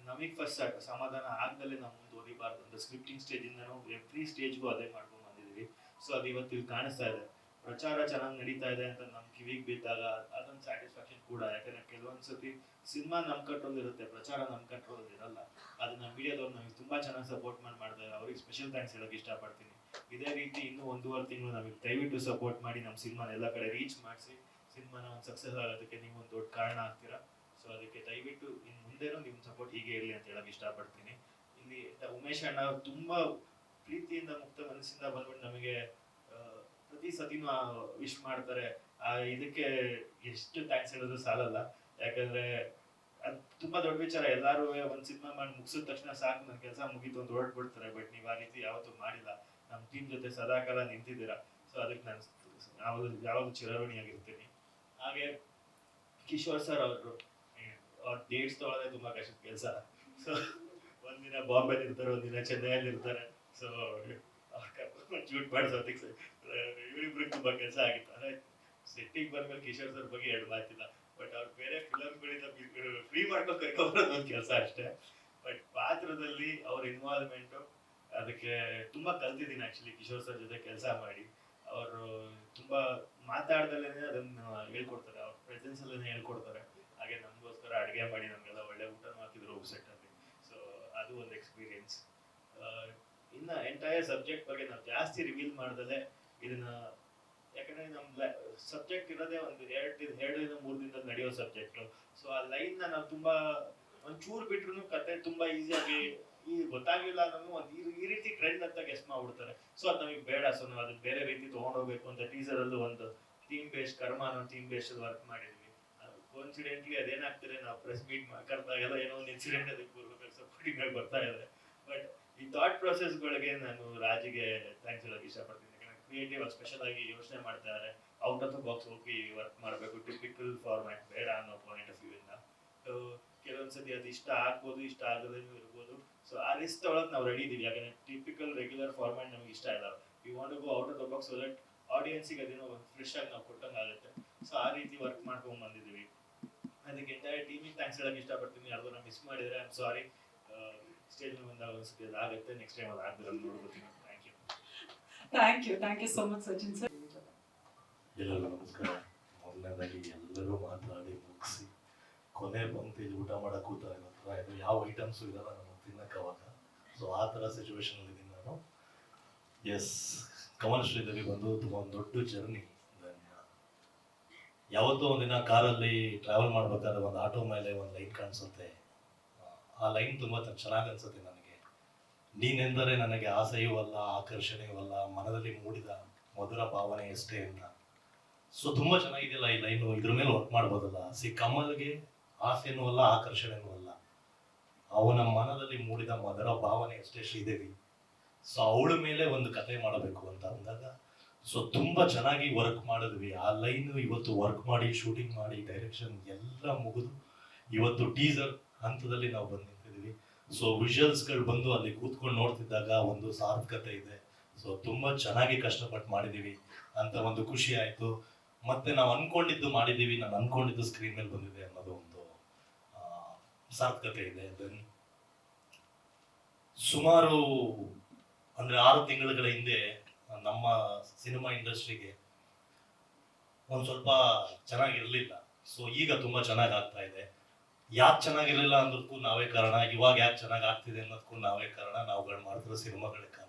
ನಮಗೆ ಫಸ್ಟ್ ಸಮಾಧಾನ ಆಗ್ದಲೇ ನಾವು ಮುಂದುವರಿಬಾರ್ದು ಅಂತ ಸ್ಕ್ರಿಪ್ಟಿಂಗ್ ಸ್ಟೇಜ್ ಇಂದನೂ ಎವ್ರಿ ಸ್ಟೇಜ್ಗೂ ಅದೇ ಮಾಡ್ಕೊಂಡು ಬಂದಿದೀವಿ. ಸೊ ಅದು ಇವತ್ತು ಇಲ್ಲಿ ಕಾಣಿಸ್ತಾ ಇದೆ. ಪ್ರಚಾರ ಚೆನ್ನಾಗಿ ನಡೀತಾ ಇದೆ ಅಂತ ನಮ್ ಕಿವಿಗೆ ಬಿದ್ದಾಗ ಅದೊಂದು ಸ್ಯಾಟಿಸ್ಫ್ಯಾಕ್ಷನ್ ಕೂಡ. ಯಾಕಂದ್ರೆ ಕೆಲವೊಂದ್ಸತಿ ಸಿನಿಮಾ ನಮ್ ಕಂಟ್ರೋಲ್ ಇರುತ್ತೆ, ಪ್ರಚಾರ ನಮ್ ಕಂಟ್ರೋಲ್ ಇರಲ್ಲ. ಅದನ್ನ ಮೀಡಿಯಾದವ್ರು ನಮಗೆ ತುಂಬಾ ಚೆನ್ನಾಗಿ ಸಪೋರ್ಟ್ ಮಾಡಿ ಅವ್ರಿಗೆ ಸ್ಪೆಷಲ್ ಥ್ಯಾಂಕ್ಸ್ ಹೇಳೋಕೆ ಇಷ್ಟಪಡ್ತೀನಿ. ಇದೇ ರೀತಿ ಇನ್ನೂ ಒಂದೂವರೆ ತಿಂಗಳು ನಮಗೆ ದಯವಿಟ್ಟು ಸಪೋರ್ಟ್ ಮಾಡಿ ನಮ್ಮ ಸಿನಿಮಾನ ಎಲ್ಲ ಕಡೆ ರೀಚ್ ಮಾಡಿಸಿ, ಸಿನಿಮಾನ ಒಂದು ಸಕ್ಸಸ್ ಆಗೋದಕ್ಕೆ ನೀವು ಒಂದು ದೊಡ್ಡ ಕಾರಣ ಆಗ್ತೀರಾ? ಸೊ ಅದಕ್ಕೆ ದಯವಿಟ್ಟು ಇನ್ನು ನಿಮ್ಮ ಸಪೋರ್ಟ್ ಹೀಗೆ ಇರಲಿ ಅಂತ ಹೇಳಕ್ ಇಷ್ಟಪಡ್ತೀನಿ. ಇಲ್ಲಿ ಉಮೇಶ್ ಅಣ್ಣ ತುಂಬಾ ಪ್ರೀತಿಯಿಂದ ಮುಕ್ತ ಮನಸ್ಸಿಂದ ಬಂದ್ಬಿಟ್ಟು ನಮಗೆ ಪ್ರತಿ ಸತಿನೂ ವಿಶ್ ಮಾಡ್ತಾರೆ. ಆ, ಇದಕ್ಕೆ ಎಷ್ಟು ಥ್ಯಾಂಕ್ಸ್ ಹೇಳಿದ್ರು ಸಾಲಲ್ಲ. ಯಾಕಂದ್ರೆ ಅದ್ ತುಂಬಾ ದೊಡ್ಡ ವಿಚಾರ. ಎಲ್ಲಾರು ಒಂದ್ ಸಿನಿಮಾ ಮಾಡಿ ಮುಗಿಸಿದ ತಕ್ಷಣ ಸಾಕು ನನ್ನ ಕೆಲಸ ಮುಗೀತು ಅಂತ ಹೊರಟ್ಬಿಡ್ತಾರೆ. ಬಟ್ ನೀವ್ ಆ ರೀತಿ ಯಾವತ್ತೂ ಮಾಡಿಲ್ಲ. ನಮ್ಮ ಟೀಮ್ ಜೊತೆ ಸದಾಕಾಲ ನಿಂತಿದ್ದೀರಾ? ಸೊ ಅದಕ್ಕೆ ನಾನು ಯಾವಾಗ ಯಾವಾಗ ಚಿರಋಣಿಯಾಗಿರ್ತೀನಿ. ಹಾಗೆ ಕಿಶೋರ್ ಸರ್ ಅವರು ಅವ್ರ ಡೇಟ್ಸ್ ತೊಗೊಳೋದೇ ತುಂಬಾ ಕಷ್ಟದ ಕೆಲಸ. ಸೊ ಒಂದಿನ ಬಾಂಬೆಲಿ ಇರ್ತಾರೆ ಒಂದಿನ ಚೆನ್ನೈಯಲ್ಲಿ ಇರ್ತಾರೆ. ಸೊ ಶೂಟ್ ಮಾಡಿಸೋದಕ್ಕೆ ಇವರಿಬ್ರಿಗೆ ತುಂಬಾ ಕೆಲಸ ಆಗಿತ್ತು. ಅಂದ್ರೆ ಸೆಟ್ಟಿಂಗ್ ಬಂದ್ಮೇಲೆ ಕಿಶೋರ್ ಸರ್ ಬಗ್ಗೆ ಎರಡು ಮಾತಿಲ್ಲ. ಬಟ್ ಅವ್ರು ಬೇರೆ ಫಿಲಮ್ಗಳಿಂದ ಫ್ರೀ ಮಾಡ್ಕೊಂಡು ಕರ್ಕೊಂಡ್ಬರೋದು ಒಂದು ಕೆಲಸ ಅಷ್ಟೇ. ಬಟ್ ಪಾತ್ರದಲ್ಲಿ ಅವ್ರ ಇನ್ವಾಲ್ವ್ಮೆಂಟ್ ಅದಕ್ಕೆ ತುಂಬಾ ಕಲ್ತಿದ್ದೀನಿ ಆಕ್ಚುಲಿ ಕಿಶೋರ್ ಸರ್ ಜೊತೆ ಕೆಲಸ ಮಾಡಿ. ಅವರು ತುಂಬಾ ಮಾತಾಡ್ದಲ್ಲೇ ಅದನ್ನ ಹೇಳ್ಕೊಡ್ತಾರೆ. ಅವ್ರ ಪ್ರೆಸೆನ್ಸ್ ಅಲ್ಲೇ ಹೇಳ್ಕೊಡ್ತಾರೆ. ಹಾಗೆ ನಮಗೋಸ್ಕರ ಅಡುಗೆ ಮಾಡಿ ನಮಗೆಲ್ಲ ಒಳ್ಳೆ ಊಟನೂ ಹಾಕಿದ್ರು ಸೆಟ್ ಅಲ್ಲಿ. ಸೊ ಅದು ಒಂದು ಎಕ್ಸ್ಪೀರಿಯನ್ಸ್ ಇನ್ನು ಎಂಟೈರ್ ಸಬ್ಜೆಕ್ಟ್ ಬಗ್ಗೆ ನಾವು ಜಾಸ್ತಿ ರಿವೀಲ್ ಮಾಡ್ದಲೆ ಇದನ್ನ, ಯಾಕಂದ್ರೆ ನಮ್ ಸಬ್ಜೆಕ್ಟ್ ಇರೋದೇ ಒಂದು ಎರಡು ಎರಡರಿಂದ ಮೂರು ದಿನದಲ್ಲಿ ನಡೆಯೋ ಸಬ್ಜೆಕ್ಟ್ ಸೊ ಆ ಲೈನ್ನ ನಾವು ತುಂಬಾ ಒಂಚೂರು ಬಿಟ್ರು ಕತೆ ತುಂಬಾ ಈಸಿಯಾಗಿ ಈ ಗೊತ್ತಾಗಿಲ್ಲ ಅನ್ನೋ ಒಂದು ಈ- ಈ ರೀತಿ ಟ್ರೆಂಡ್ ಅಂತ ಗೆಸ್ ಮಾಡ್ಬಿಡ್ತಾರೆ. ಸೊ ಅದು ನಮಗೆ ಬೇಡ. ಸೊ ನಾವು ಅದನ್ನ ಬೇರೆ ರೀತಿ ತಗೊಂಡೋಗ್ಬೇಕು ಅಂತ ಟೀಸರ್ ಅಲ್ಲೂ ಒಂದು ಥೀಮ್ ಬೇಸ್ಡ್ ಕರ್ಮ ಅನ್ನೋ ಥೀಮ್ ಬೇಸ್ಡ್ ವರ್ಕ್ ಮಾಡಿದ್ವಿ. ಕೋನ್ಸಿಡೆಂಟ್ಲಿ ಅದೇನಾಗ್ತದೆ, ನಾವು ಪ್ರೆಸ್ ಮೀಟ್ ಕರೆದಾಗೆಲ್ಲ ಏನೋ ಒಂದು ಇನ್ಸಿಡೆಂಟ್ ಅದಕ್ಕೆ ಬರ್ಬೇಕಾದ್ರೆ ಸಪೋರ್ಟಿಂಗ್ ಆಗಿ ಬರ್ತಾ ಇದೆ. ಬಟ್ ಈ ಥಾಟ್ ಪ್ರೊಸೆಸ್ಗಳಿಗೆ ನಾನು ರಾಜಿಗೆ ಥ್ಯಾಂಕ್ಸ್ ಹೇಳೋಕೆ ಇಷ್ಟಪಡ್ತೀನಿ. ಯಾಕಂದ್ರೆ ಕ್ರಿಯೇಟಿವ್ ಸ್ಪೆಷಲ್ ಆಗಿ ಯೋಚನೆ ಮಾಡ್ತಾ ಇದ್ದಾರೆ ಔಟ್ ಆಫ್ ದ ಬಾಕ್ಸ್ ಹೋಗಿ ವರ್ಕ್ ಮಾಡಬೇಕು. ಟಿಪಿಕಲ್ ಫಾರ್ಮ್ಯಾಟ್ ಬೇಡ ಅನ್ನೋ ಪಾಯಿಂಟ್ ಆಫ್ ವ್ಯೂ ಇಂದ. ಸೊ ಕೆಲವೊಂದ್ಸತಿ ಅದು ಇಷ್ಟ ಆಗ್ಬೋದು, ಇಷ್ಟ ಆಗದೇನು ಇರ್ಬೋದು. ಸೊ ಆ ರಿಸ್ಕ್ ತೊಗೊಳಕ್ ನಾವು ರೆಡಿ ಇದ್ದೀವಿ ಯಾಕಂದ್ರೆ ಟಿಪಿಕಲ್ ರೆಗ್ಯುಲರ್ ಫಾರ್ಮ್ಯಾಟ್ ನಮ್ಗೆ ಇಷ್ಟ ಇಲ್ಲ. You want go out of the box so that ಆಡಿಯನ್ಸಿಗೆ ಅದೇನೋ ಫ್ರೆಶ್ ಆಗಿ ನಾವು ಕೊಟ್ಟಂಗೆ ಆಗುತ್ತೆ ಸೊ ಆ ರೀತಿ ವರ್ಕ್ ಮಾಡ್ಕೊಂಡು ಬಂದಿದ್ದೀವಿ. ಅದಕ್ಕೆ ಎಂಟೈರ್ ಟೀಮಿಗೆ ಥ್ಯಾಂಕ್ಸ್ ಹೇಳಕ್ಕೆ ಇಷ್ಟಪಡ್ತೀನಿ. ಯಾರಿಗೂ ಮಿಸ್ ಮಾಡಿದ್ರೆ ಐ ಆಮ್ ಸಾರಿ ಸ್ಟೇಜ್ ಬಂದಾಗ ಒಂದ್ಸತಿ ಅದಾಗುತ್ತೆ ನೆಕ್ಸ್ಟ್ ಟೈಮ್ ಅದು ಆಗ್ದಿರೋದು ನೋಡ್ಬೋದು thank you thank you thank you so much Sachin sir ಎಲ್ಲರಿಗೂ ನಮಸ್ಕಾರ. ಮೊದಲನೇದಾಗಿ ಎಲ್ಲರೂ ಮಾತಾಡಿ ಮುಗಿಸಿ. ಕೊನೆ ಪಂಕ್ತಿಲಿ ಊಟ ಮಾಡಕ್ಕೆ ಕೂತಾರೆ. ಹತ್ರ ಇದು ಯಾವ ಐಟಮ್ಸು ಇರಲ್ಲ ನಮಗೆ ತಿನ್ನಕ್ಕೆ ಅವಾಗ. ಸೊ ಆ ಥರ ಸಿಚುವೇಶನಲ್ಲಿ ಇದ್ದೀನಿ ನಾನು. ಎಸ್ ಕಮಲ್ ಶ್ರೀದೇವಿ ಬಂದು ತುಂಬ ಒಂದು ದೊಡ್ಡ ಜರ್ನಿ ಯಾವತ್ತೋ ಒಂದಿನ ಕಾರಲ್ಲಿ ಟ್ರಾವೆಲ್ ಮಾಡ್ಬೇಕಾದ್ರೆ ಒಂದು ಆಟೋ ಮೇಲೆ ಒಂದು ಲೈನ್ ಕಾಣಿಸುತ್ತೆ. ಆ ಲೈನ್ ತುಂಬ ಚೆನ್ನಾಗಿ ಅನ್ಸುತ್ತೆ ನನಗೆ. ನೀನೆಂದರೆ ನನಗೆ ಆಸೆಯೂ ಅಲ್ಲ, ಆಕರ್ಷಣೆಯೂ ಅಲ್ಲ, ಮನದಲ್ಲಿ ಮೂಡಿದ ಮಧುರ ಭಾವನೆ ಎಷ್ಟೇ ಅಂತ. ಸೊ ತುಂಬಾ ಚೆನ್ನಾಗಿದೆಯಲ್ಲ ಈ ಲೈನು ಇದ್ರ ಮೇಲೆ ವರ್ಕ್ ಮಾಡ್ಬೋದಲ್ಲ. ಸಿ ಕಮಲ್ಗೆ ಆಸೆನೂ ಅಲ್ಲ, ಆಕರ್ಷಣೆನೂ ಅಲ್ಲ. ಅವನ ಮನದಲ್ಲಿ ಮೂಡಿದ ಮಧುರ ಭಾವನೆ ಎಷ್ಟೇ ಶ್ರೀದೇವಿ. ಸೊ ಅವಳ ಮೇಲೆ ಒಂದು ಕತೆ ಮಾಡಬೇಕು ಅಂತ ಅಂದಾಗ ಸೊ ತುಂಬಾ ಚೆನ್ನಾಗಿ ವರ್ಕ್ ಮಾಡಿದ್ವಿ. ಆ ಲೈನ್ ಇವತ್ತು ವರ್ಕ್ ಮಾಡಿ ಶೂಟಿಂಗ್ ಮಾಡಿ ಡೈರೆಕ್ಷನ್ ಎಲ್ಲ ಮುಗಿದು ಇವತ್ತು ಟೀಸರ್ ಹಂತದಲ್ಲಿ ನಾವು ಬಂದು ನಿಂತಿದ್ವಿ ಸೊ ವಿಜುವಲ್ಸ್ಗಳು ಬಂದು ಅಲ್ಲಿ ಕೂತ್ಕೊಂಡು ನೋಡ್ತಿದ್ದಾಗ ಒಂದು ಸಾರ್ಥಕತೆ ಇದೆ. ಸೊ ತುಂಬಾ ಚೆನ್ನಾಗಿ ಕಷ್ಟಪಟ್ಟು ಮಾಡಿದೀವಿ ಅಂತ ಒಂದು ಖುಷಿ ಆಯ್ತು. ಮತ್ತೆ ನಾವು ಅನ್ಕೊಂಡಿದ್ದು ಮಾಡಿದೀವಿ ನಾನು ಅನ್ಕೊಂಡಿದ್ದು ಸ್ಕ್ರೀನ್ ಮೇಲೆ ಬಂದಿದೆ ಅನ್ನೋದು ಒಂದು ಸಾರ್ಥಕತೆ ಇದೆ. ದೆನ್ ಸುಮಾರು, ಅಂದ್ರೆ ಆರು ತಿಂಗಳುಗಳ ಹಿಂದೆ ನಮ್ಮ ಸಿನಿಮಾ ಇಂಡಸ್ಟ್ರಿಗೆ ಒಂದು ಸ್ವಲ್ಪ ಚೆನ್ನಾಗಿರಲಿಲ್ಲ. ಸೊ ಈಗ ತುಂಬಾ ಚೆನ್ನಾಗಿ ಆಗ್ತಾ ಇದೆ. ಯಾಕೆ ಚೆನ್ನಾಗಿರಲಿಲ್ಲ ಅನ್ನೋದಕ್ಕೂ ನಾವೇ ಕಾರಣ. ಇವಾಗ ಯಾಕೆ ಚೆನ್ನಾಗಿ ಆಗ್ತಿದೆ ಅನ್ನೋದಕ್ಕೂ ನಾವೇ ಕಾರಣ. ನಾವುಗಳು ಮಾಡ್ತಿರೋ ಸಿನಿಮಾಗಳಿಗೆ ಕಾರಣ.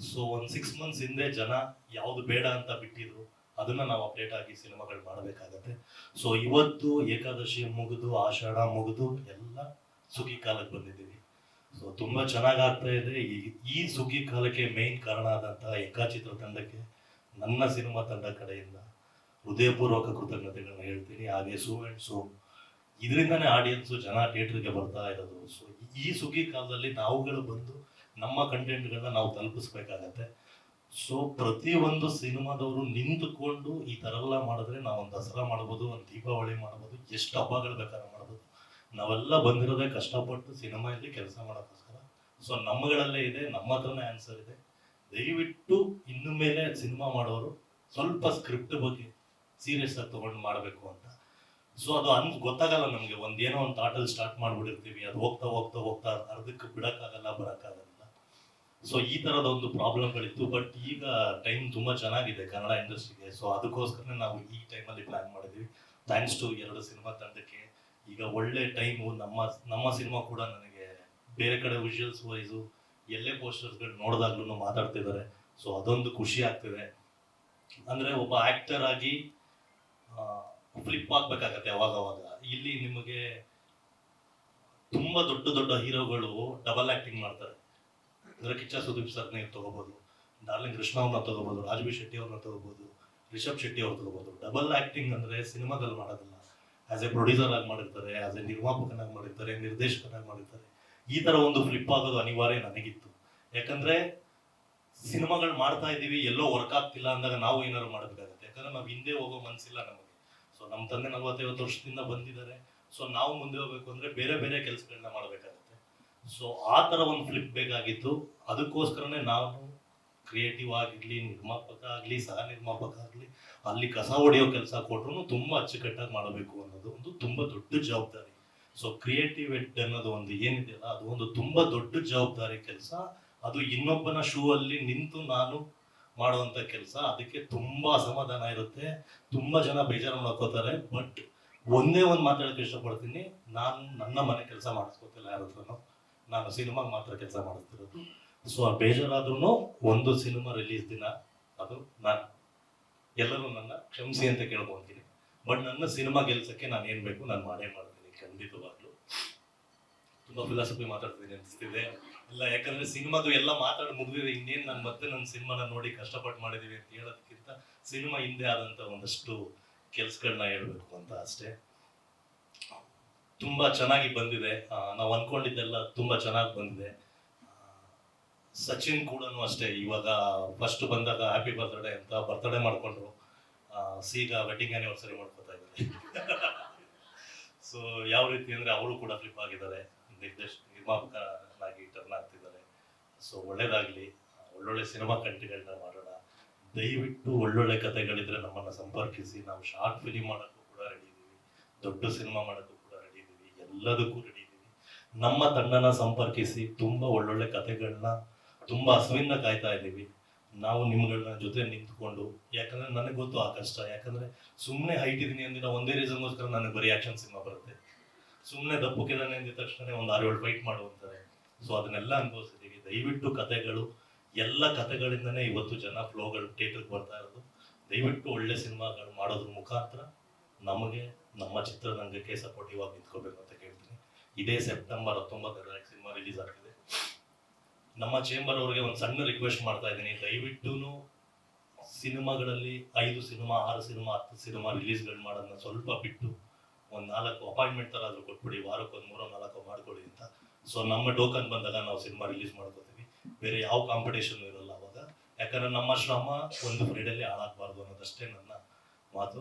ಸೊ ಒಂದು ಸಿಕ್ಸ್ ಮಂತ್ಸ್ ಹಿಂದೆ ಜನ ಯಾವುದು ಬೇಡ ಅಂತ ಬಿಟ್ಟಿದ್ರು, ಅದನ್ನ ನಾವು ಅಪ್ಡೇಟ್ ಆಗಿ ಸಿನಿಮಾಗಳು ಮಾಡಬೇಕಾಗತ್ತೆ. ಸೊ ಇವತ್ತು ಏಕಾದಶಿ ಮುಗಿದು, ಆಷಾಢ ಮುಗಿದು, ಎಲ್ಲ ಸುಗ್ಗಿ ಕಾಲಕ್ಕೆ ಬಂದಿದ್ದೀವಿ. ಸೊ ತುಂಬಾ ಚೆನ್ನಾಗಿ ಆಗ್ತಾ ಇದೆ. ಈ- ಸುಗ್ಗಿ ಕಾಲಕ್ಕೆ ಮೇನ್ ಕಾರಣ ಆದಂತಹ ಎಕ್ಕಾ ಚಿತ್ರ ತಂಡಕ್ಕೆ, ನನ್ನ ಸಿನಿಮಾ ತಂಡ ಕಡೆಯಿಂದ ಹೃದಯಪೂರ್ವಕ ಕೃತಜ್ಞತೆಗಳನ್ನ ಹೇಳ್ತೀನಿ. ಹಾಗೆ ಸೋ ಅಂಡ್ ಸೋ, ಇದರಿಂದನೇ ಆಡಿಯನ್ಸು ಜನ ಥಿಯೇಟರ್ಗೆ ಬರ್ತಾ ಇರೋದು. ಸೊ ಈ ಸುಗ್ಗಿ ಕಾಲದಲ್ಲಿ ನಾವುಗಳು ಬಂದು ನಮ್ಮ ಕಂಟೆಂಟ್ಗಳನ್ನ ನಾವು ತಲುಪಿಸ್ಬೇಕಾಗತ್ತೆ. ಸೊ ಪ್ರತಿಯೊಂದು ಸಿನಿಮಾದವರು ನಿಂತುಕೊಂಡು ಈ ತರ ಎಲ್ಲ ಮಾಡಿದ್ರೆ ನಾವು ಒಂದು ದಸರಾ ಮಾಡ್ಬೋದು, ಒಂದು ದೀಪಾವಳಿ ಮಾಡ್ಬೋದು, ಎಷ್ಟು ಹಬ್ಬಗಳು ಬೇಕಾದ್ರೆ ಮಾಡ್ಬೋದು. ನಾವೆಲ್ಲ ಬಂದಿರೋದೇ ಕಷ್ಟಪಟ್ಟು ಸಿನಿಮಾದಲ್ಲಿ ಕೆಲಸ ಮಾಡೋಕ್ಕೋಸ್ಕರ. ಸೊ ನಮ್ಮಗಳಲ್ಲೇ ಇದೆ, ನಮ್ಮ ಹತ್ರನೇ ಆನ್ಸರ್ ಇದೆ. ದಯವಿಟ್ಟು ಇನ್ನು ಮೇಲೆ ಸಿನಿಮಾ ಮಾಡೋರು ಸ್ವಲ್ಪ ಸ್ಕ್ರಿಪ್ಟ್ ಬಗ್ಗೆ ಸೀರಿಯಸ್ ಆಗಿ ತಗೊಂಡು ಮಾಡಬೇಕು ಅಂತ. ಸೊ ಅದು ಅನ್, ಗೊತ್ತಾಗಲ್ಲ ನಮಗೆ. ಒಂದೇನೋ ಒಂದು ಥಾಟಲ್ಲಿ ಸ್ಟಾರ್ಟ್ ಮಾಡ್ಬಿಟ್ಟಿರ್ತೀವಿ. ಅದು ಹೋಗ್ತಾ ಹೋಗ್ತಾ ಹೋಗ್ತಾ ಅರ್ಧಕ್ಕೆ ಬಿಡಕ್ಕಾಗಲ್ಲ, ಬರೋಕ್ಕಾಗಲ್ಲ. ಸೊ ಈ ತರದ ಒಂದು ಪ್ರಾಬ್ಲಮ್ಗಳಿತ್ತು. ಬಟ್ ಈಗ ಟೈಮ್ ತುಂಬಾ ಚೆನ್ನಾಗಿದೆ ಕನ್ನಡ ಇಂಡಸ್ಟ್ರಿಗೆ ಸೊ ಅದಕ್ಕೋಸ್ಕರ ನಾವು ಈ ಟೈಮಲ್ಲಿ ಪ್ಲಾನ್ ಮಾಡಿದ್ವಿ. ಥ್ಯಾಂಕ್ಸ್ ಟು ಎರಡು ಸಿನಿಮಾ ತಂಡಕ್ಕೆ ಈಗ ಒಳ್ಳೆ ಟೈಮು, ನಮ್ಮ ನಮ್ಮ ಸಿನಿಮಾ ಕೂಡ ನನಗೆ ಬೇರೆ ಕಡೆ ವಿಜುವಲ್ಸ್ ವೈಸು ಎಲ್ಲೇ ಪೋಸ್ಟರ್ಸ್ಗಳು ನೋಡಿದಾಗ್ಲೂ ಮಾತಾಡ್ತಿದ್ದಾರೆ ಸೊ ಅದೊಂದು ಖುಷಿ ಆಗ್ತಿದೆ. ಅಂದ್ರೆ ಒಬ್ಬ ಆಕ್ಟರ್ ಆಗಿ ಫ್ಲಿಪ್ ಆಗ್ಬೇಕಾಗತ್ತೆ ಅವಾಗ ಇಲ್ಲಿ ನಿಮಗೆ ತುಂಬಾ ದೊಡ್ಡ ದೊಡ್ಡ ಹೀರೋಗಳು ಡಬಲ್ ಆ್ಯಕ್ಟಿಂಗ್ ಮಾಡ್ತಾರೆ. ಅಂದ್ರೆ ಕಿಚ್ಚ ಸುದೀಪ್ ಸರ್ ನೀವು ತಗೋಬಹುದು ಡಾರ್ಲಿಂಗ್ ಕೃಷ್ಣ ಅವ್ರನ್ನ ತಗೋಬಹುದು ರಾಜವಿ ಶೆಟ್ಟಿ ಅವ್ರನ್ನ ತಗೋಬಹುದು ರಿಷಬ್ ಶೆಟ್ಟಿ ಅವ್ರು ತಗೋಬಹುದು ಡಬಲ್ ಆ್ಯಕ್ಟಿಂಗ್ ಅಂದ್ರೆ ಸಿನಿಮಾದಲ್ಲಿ ಮಾಡೋದಿಲ್ಲ. ಆಸ್ ಎ ಪ್ರೊಡ್ಯೂಸರ್ ಆಗಿ ಮಾಡಿರ್ತಾರೆ ಆಸ್ ಎ ನಿರ್ಮಾಪಕನಾಗಿ ಮಾಡಿರ್ತಾರೆ, ನಿರ್ದೇಶಕನಾಗಿ ಮಾಡಿರ್ತಾರೆ. ಈ ಥರ ಒಂದು ಫ್ಲಿಪ್ ಆಗೋದು ಅನಿವಾರ್ಯ ನನಗಿತ್ತು. ಯಾಕಂದರೆ ಸಿನಿಮಾಗಳು ಮಾಡ್ತಾ ಇದೀವಿ ಎಲ್ಲೋ ವರ್ಕ್ ಆಗ್ತಿಲ್ಲ ಅಂದಾಗ ನಾವು ಏನಾದ್ರು ಮಾಡಬೇಕಾಗುತ್ತೆ. ಯಾಕಂದ್ರೆ ನಾವು ಹಿಂದೆ ಹೋಗೋ ಮನಸ್ಸಿಲ್ಲ ನಮಗೆ. ಸೊ ನಮ್ಮ ತಂದೆ ನಲ್ವತ್ತೈವತ್ತು ವರ್ಷದಿಂದ ಬಂದಿದ್ದಾರೆ. ಸೊ ನಾವು ಮುಂದೆ ಹೋಗ್ಬೇಕು ಅಂದ್ರೆ ಬೇರೆ ಬೇರೆ ಕೆಲಸಗಳನ್ನ ಮಾಡಬೇಕಾಗುತ್ತೆ. ಸೊ ಆ ಥರ ಒಂದು ಫ್ಲಿಪ್ ಬೇಕಾಗಿತ್ತು. ಅದಕ್ಕೋಸ್ಕರನೇ ನಾನು ಕ್ರಿಯೇಟಿವ್ ಆಗಿರಲಿ, ನಿರ್ಮಾಪಕ ಆಗಲಿ, ಸಹ ನಿರ್ಮಾಪಕ ಆಗಲಿ, ಅಲ್ಲಿ ಕಸ ಹೊಡೆಯೋ ಕೆಲಸ ಕೊಟ್ರು ತುಂಬಾ ಅಚ್ಚುಕಟ್ಟಾಗಿ ಮಾಡಬೇಕು ಅನ್ನೋದು ಒಂದು ತುಂಬಾ ದೊಡ್ಡ ಜವಾಬ್ದಾರಿ. ಸೊ ಕ್ರಿಯೇಟಿವ್ ಎಡ್ ಅನ್ನೋದು ಒಂದು ಏನಿದೆಯಲ್ಲ, ಅದು ಒಂದು ತುಂಬಾ ದೊಡ್ಡ ಜವಾಬ್ದಾರಿ ಕೆಲಸ. ಅದು ಇನ್ನೊಬ್ಬನ ಶೂ ಅಲ್ಲಿ ನಿಂತು ನಾನು ಮಾಡುವಂತ ಕೆಲಸ. ಅದಕ್ಕೆ ತುಂಬಾ ಅಸಮಾಧಾನ ಇರುತ್ತೆ. ತುಂಬಾ ಜನ ಬೇಜಾರು ಮಾಡ್ಕೋತಾರೆ. ಬಟ್ ಒಂದೇ ಒಂದು ಮಾತಾಡಕ್ಕೆ ಇಷ್ಟಪಡ್ತೀನಿ. ನಾನು ನನ್ನ ಮನೆ ಕೆಲಸ ಮಾಡಿಸ್ಕೋತಿಲ್ಲ ಯಾರ ನಾನು ಸಿನಿಮಾಗೆ ಮಾತ್ರ ಕೆಲಸ ಮಾಡಿಸ್ತಿರೋದು. ಸೊ ಆ ಬೇಜಾರಾದ್ರೂ ಒಂದು ಸಿನಿಮಾ ರಿಲೀಸ್ ದಿನ ಅದು ನಾನು ಎಲ್ಲರೂ ನನ್ನ ಕ್ಷಮಿಸಿ ಅಂತ ಕೇಳ್ಕೊಂತೀನಿ. ಬಟ್ ನನ್ನ ಸಿನಿಮಾ ಗೆಲ್ಸಕ್ಕೆ ನಾನು ಏನು ಬೇಕು ನಾನು ಮಾಡೇ ಮಾಡ್ತೀನಿ, ಖಂಡಿತವಾಗ್ಲು. ತುಂಬಾ ಫಿಲಾಸಫಿ ಮಾತಾಡ್ತೀನಿ ಅನಿಸ್ತಿದೆ. ಇಲ್ಲ, ಯಾಕಂದ್ರೆ ಸಿನಿಮಾದು ಎಲ್ಲ ಮಾತಾಡಿ ಮುಗಿದಿದೆ. ಇನ್ನೇನು ನಾನು ಮತ್ತೆ ನನ್ನ ಸಿನಿಮಾನ ನೋಡಿ ಕಷ್ಟಪಟ್ಟು ಮಾಡಿದೀವಿ ಅಂತ ಹೇಳೋದಕ್ಕಿಂತ ಸಿನಿಮಾ ಹಿಂದೆ ಆದಂತ ಒಂದಷ್ಟು ಕೆಲಸಗಳನ್ನ ಹೇಳ್ಬೇಕು ಅಂತ ಅಷ್ಟೇ. ತುಂಬಾ ಚೆನ್ನಾಗಿ ಬಂದಿದೆ. ನಾವು ಅನ್ಕೊಂಡಿದ್ದೆಲ್ಲ ತುಂಬಾ ಚೆನ್ನಾಗಿ ಬಂದಿದೆ. ಸಚಿನ್ ಕೂಡ ಅಷ್ಟೇ, ಇವಾಗ ಫಸ್ಟ್ ಬಂದಾಗ ಹ್ಯಾಪಿ ಬರ್ತ್ಡೇ ಅಂತ ಬರ್ತ್ಡೇ ಮಾಡ್ಕೊಂಡ್ರು. ಸೀಗ ವೆಡ್ಡಿಂಗ್ ಆನಿವರ್ಸರಿ ಮಾಡ್ಕೊತಾ ಇದ್ದಾರೆ. ಸೊ ಯಾವ ರೀತಿ ಅಂದ್ರೆ ಅವರು ಕೂಡ ಫ್ಲಿಪ್ ಆಗಿದ್ದಾರೆ. ನಿರ್ದೇಶ, ನಿರ್ಮಾಪಕನಾಗಿ ಟರ್ನ್ ಆಗ್ತಿದ್ದಾರೆ. ಸೊ ಒಳ್ಳೇದಾಗ್ಲಿ. ಒಳ್ಳೊಳ್ಳೆ ಸಿನಿಮಾ ಕಂಟ್ರಿಗಳನ್ನ ಮಾಡೋಣ. ದಯವಿಟ್ಟು ಒಳ್ಳೊಳ್ಳೆ ಕಥೆಗಳಿದ್ರೆ ನಮ್ಮನ್ನ ಸಂಪರ್ಕಿಸಿ. ನಾವು ಶಾರ್ಟ್ ಫಿಲಿಂ ಮಾಡೋಕ್ಕೂ ಕೂಡ ರೆಡಿ ಇದೀವಿ. ದೊಡ್ಡ ಸಿನಿಮಾ ಮಾಡೋಕ್ಕೂ ಕೂಡ ರೆಡಿ ಇದೀವಿ. ಎಲ್ಲದಕ್ಕೂ ರೆಡಿ ಇದೀವಿ. ನಮ್ಮ ತಂಡನ ಸಂಪರ್ಕಿಸಿ, ತುಂಬಾ ಒಳ್ಳೊಳ್ಳೆ ಕಥೆಗಳನ್ನ ತುಂಬಾ ಹಸುವಿಂದ ಕಾಯ್ತಾ ಇದ್ದೀವಿ. ನಾವು ನಿಮ್ಗಳನ್ನ ಜೊತೆ ನಿಂತ್ಕೊಂಡು, ಯಾಕಂದ್ರೆ ನನಗೆ ಗೊತ್ತು ಆ ಕಷ್ಟ. ಯಾಕಂದ್ರೆ ಸುಮ್ಮನೆ ಹೈಟ್ ಇದೀನಿ ಅಂದಿನ ಒಂದೇ ರೀಸನ್ಗೋಸ್ಕರ ನನಗೆ ಬರೀ ಆಕ್ಷನ್ ಸಿನಿಮಾ ಬರುತ್ತೆ. ಸುಮ್ಮನೆ ದಪ್ಪಕ್ಕಿದಾನೆ ಅಂದಿದ ತಕ್ಷಣ ಒಂದು ಆರು ಏಳು ಫೈಟ್ ಮಾಡುವಂತಾರೆ. ಸೊ ಅದನ್ನೆಲ್ಲ ಅನುಭವಿಸಿದ್ದೀವಿ ದಯವಿಟ್ಟು ಕತೆಗಳು ಎಲ್ಲ ಕಥೆಗಳಿಂದನೇ ಇವತ್ತು ಜನ ಫ್ಲೋಗಳು ಥಿಯೇಟರ್ಗೆ ಬರ್ತಾ ಇರೋದು. ದಯವಿಟ್ಟು ಒಳ್ಳೆ ಸಿನಿಮಾಗಳು ಮಾಡೋದ್ರ ಮುಖಾಂತರ ನಮಗೆ, ನಮ್ಮ ಚಿತ್ರರಂಗಕ್ಕೆ ಸಪೋರ್ಟಿವ್ ಆಗಿ ನಿಂತ್ಕೋಬೇಕು ಅಂತ ಕೇಳ್ತೀನಿ. ಇದೇ ಸೆಪ್ಟೆಂಬರ್ ಹತ್ತೊಂಬತ್ತರ ಸಿನಿಮಾ ರಿಲೀಸ್ ಆಗ್ತಿದೆ. ನಮ್ಮ ಚೇಂಬರ್ ಅವರಿಗೆ ಒಂದು ಸಣ್ಣ ರಿಕ್ವೆಸ್ಟ್ ಮಾಡ್ತಾ ಇದ್ದೀನಿ. ದಯವಿಟ್ಟು ಸಿನಿಮಾಗಳಲ್ಲಿ ಐದು ಸಿನಿಮಾ, ಆರು ಸಿನಿಮಾ, ಹತ್ತು ಸಿನಿಮಾ ರಿಲೀಸ್ಗಳು ಮಾಡೋದನ್ನ ಸ್ವಲ್ಪ ಬಿಟ್ಟು ಒಂದು ನಾಲ್ಕು ಅಪಾಯಿಂಟ್ಮೆಂಟ್ ತರ ಆದ್ರೂ ಕೊಟ್ಬಿಡಿ. ವಾರಕ್ಕೆ ಒಂದು ಮೂರೋ, ನಾಲ್ಕು ಮಾಡ್ಕೊಳ್ಳಿ ಅಂತ. ಸೊ ನಮ್ಮ ಟೋಕನ್ ಬಂದಾಗ ನಾವು ಸಿನಿಮಾ ರಿಲೀಸ್ ಮಾಡ್ಕೋತೀವಿ. ಬೇರೆ ಯಾವ ಕಾಂಪಿಟೇಷನ್ ಇರಲ್ಲ ಅವಾಗ. ಯಾಕಂದ್ರೆ ನಮ್ಮ ಶ್ರಮ ಒಂದು ಫ್ರೀಡಲ್ಲಿ ಹಾಳಾಗಬಾರ್ದು ಅನ್ನೋದಷ್ಟೇ ನನ್ನ ಮಾತು.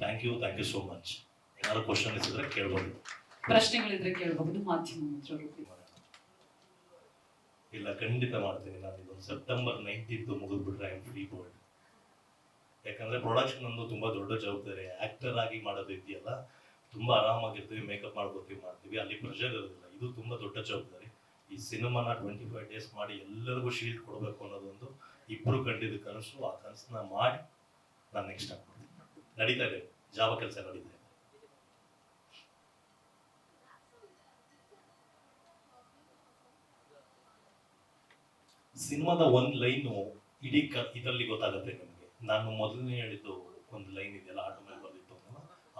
Thank you thank you so much ಏನಾದ್ರು ಕ್ವಶನ್ ಇಸಿದ್ರೆ ಕೇಳ್ಬೋದು. ಪ್ರಶ್ನೆಗಳಿದ್ರೆ ಕೇಳಬಹುದು, ಮಾಧ್ಯಮ ಇಲ್ಲ, ಖಂಡಿತ ಮಾಡ್ತೀನಿ ನಾನು ಇದೊಂದು ಸೆಪ್ಟೆಂಬರ್ ನೈನ್ಟೀನ್ತ್ ಮುಗಿದ್ಬಿಟ್ರೆ ಐ ಫ್ರೀ ಬೋರ್ಡ್ ಯಾಕಂದ್ರೆ ಪ್ರೊಡಕ್ಷನ್ ಒಂದು ತುಂಬಾ ದೊಡ್ಡ ಜವಾಬ್ದಾರಿ. ಆಕ್ಟರ್ ಆಗಿ ಮಾಡೋದು ಇದೆಯಲ್ಲ, ತುಂಬಾ ಆರಾಮಾಗಿರ್ತೀವಿ ಮೇಕಪ್ ಮಾಡ್ಕೋತೀವಿ ಮಾಡ್ತೀವಿ. ಅಲ್ಲಿ ಪ್ರೆಷರ್ ಇರೋದಿಲ್ಲ. ಇದು ತುಂಬಾ ದೊಡ್ಡ ಜವಾಬ್ದಾರಿ. ಈ ಸಿನಿಮಾನ ಟ್ವೆಂಟಿ ಫೈವ್ ಡೇಸ್ ಮಾಡಿ ಎಲ್ಲರಿಗೂ ಶೀಲ್ಡ್ ಕೊಡಬೇಕು ಅನ್ನೋದೊಂದು ಇಬ್ರು ಕಂಡಿದ್ದ ಕನಸು. ಆ ಕನಸನ್ನ ಮಾಡಿ ನಾನು ನೆಕ್ಸ್ಟ್ ಹಾಕ್ಬಿಡ್ತೀನಿ ನಡೀತಾ ಇದೆ. ಜಾವ ಕೆಲಸ ನಡೀತಾ ಸಿನಿಮಾದ ಒಂದು ಲೈನು ಇಡೀ ಕ, ಇದರಲ್ಲಿ ಗೊತ್ತಾಗುತ್ತೆ ನಿಮಗೆ. ನಾನು ಮೊದಲನೇ ಹೇಳಿದ್ದು ಒಂದು ಲೈನ್ ಇದೆಯಲ್ಲ, ಆಟೋ ಮೇಲೆ ಬರ್ದಿತ್ತು